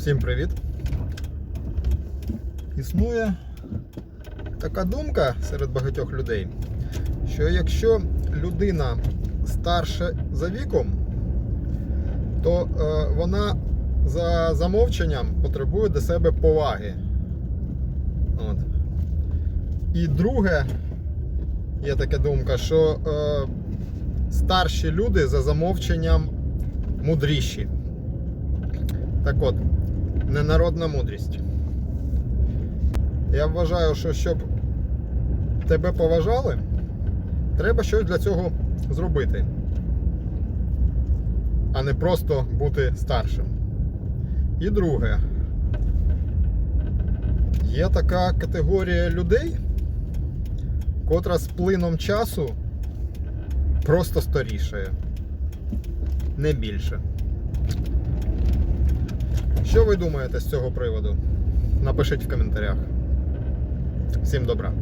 Всім привіт! Існує така думка серед багатьох людей, що якщо людина старша за віком, то е, вона за замовченням потребує до себе поваги. От. І друге, є така думка, що е, старші люди за замовченням мудріші. Так от, ненародна мудрість. Я вважаю, що щоб тебе поважали, треба щось для цього зробити, а не просто бути старшим. І друге, є така категорія людей, котра з плином часу просто старішає. Не більше. Що ви думаєте з цього приводу? Напишіть в коментарях. Всім добра.